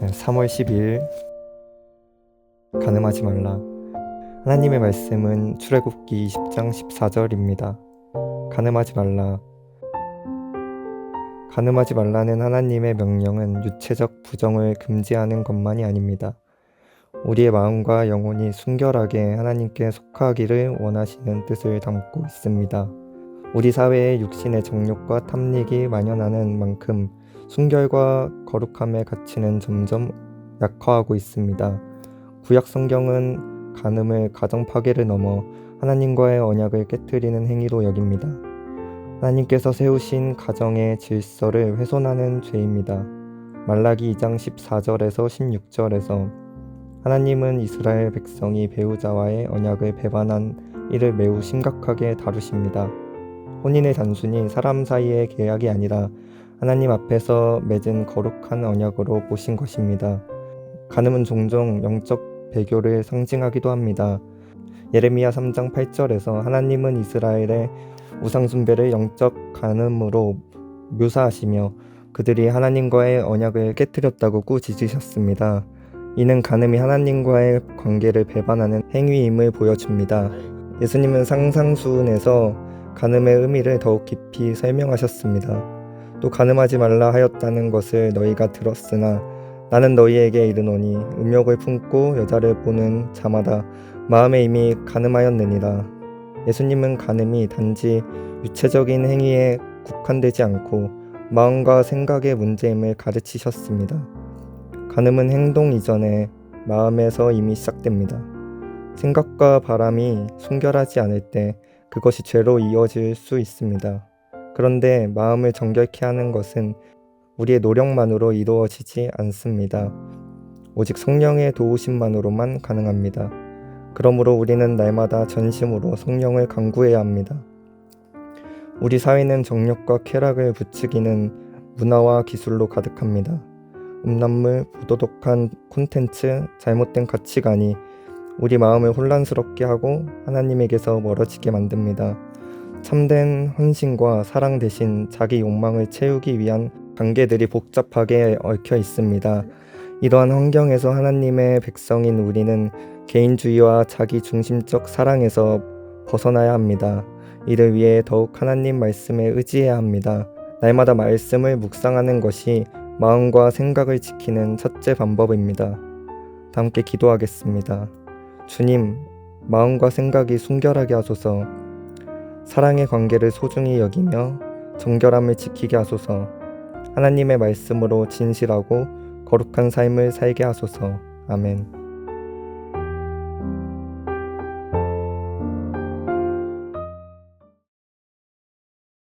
3월 12일 가늠하지 말라. 하나님의 말씀은 출애굽기 20장 14절입니다. 가늠하지 말라. 가늠하지 말라는 하나님의 명령은 유체적 부정을 금지하는 것만이 아닙니다. 우리의 마음과 영혼이 순결하게 하나님께 속하기를 원하시는 뜻을 담고 있습니다. 우리 사회에 육신의 정욕과 탐닉이 만연하는 만큼 순결과 거룩함의 가치는 점점 약화하고 있습니다. 구약 성경은 간음을 가정 파괴를 넘어 하나님과의 언약을 깨뜨리는 행위로 여깁니다. 하나님께서 세우신 가정의 질서를 훼손하는 죄입니다. 말라기 2장 14절에서 16절에서 하나님은 이스라엘 백성이 배우자와의 언약을 배반한 이를 매우 심각하게 다루십니다. 혼인의 단순히 사람 사이의 계약이 아니라 하나님 앞에서 맺은 거룩한 언약으로 보신 것입니다. 간음은 종종 영적 배교를 상징하기도 합니다. 예레미야 3장 8절에서 하나님은 이스라엘의 우상숭배를 영적 간음으로 묘사하시며 그들이 하나님과의 언약을 깨뜨렸다고 꾸짖으셨습니다. 이는 간음이 하나님과의 관계를 배반하는 행위임을 보여줍니다. 예수님은 상상수훈에서 간음의 의미를 더욱 깊이 설명하셨습니다. 또 간음하지 말라 하였다는 것을 너희가 들었으나 나는 너희에게 이르노니 음욕을 품고 여자를 보는 자마다 마음에 이미 간음하였느니라. 예수님은 간음이 단지 유체적인 행위에 국한되지 않고 마음과 생각의 문제임을 가르치셨습니다. 간음은 행동 이전에 마음에서 이미 시작됩니다. 생각과 바람이 순결하지 않을 때 그것이 죄로 이어질 수 있습니다. 그런데 마음을 정결케 하는 것은 우리의 노력만으로 이루어지지 않습니다. 오직 성령의 도우심만으로만 가능합니다. 그러므로 우리는 날마다 전심으로 성령을 강구해야 합니다. 우리 사회는 정욕과 쾌락을 부추기는 문화와 기술로 가득합니다. 음란물, 부도덕한 콘텐츠, 잘못된 가치관이 우리 마음을 혼란스럽게 하고 하나님에게서 멀어지게 만듭니다. 참된 헌신과 사랑 대신 자기 욕망을 채우기 위한 관계들이 복잡하게 얽혀 있습니다. 이러한 환경에서 하나님의 백성인 우리는 개인주의와 자기 중심적 사랑에서 벗어나야 합니다. 이를 위해 더욱 하나님 말씀에 의지해야 합니다. 날마다 말씀을 묵상하는 것이 마음과 생각을 지키는 첫째 방법입니다. 다 함께 기도하겠습니다. 주님, 마음과 생각이 순결하게 하소서, 사랑의 관계를 소중히 여기며 정결함을 지키게 하소서, 하나님의 말씀으로 진실하고 거룩한 삶을 살게 하소서. 아멘.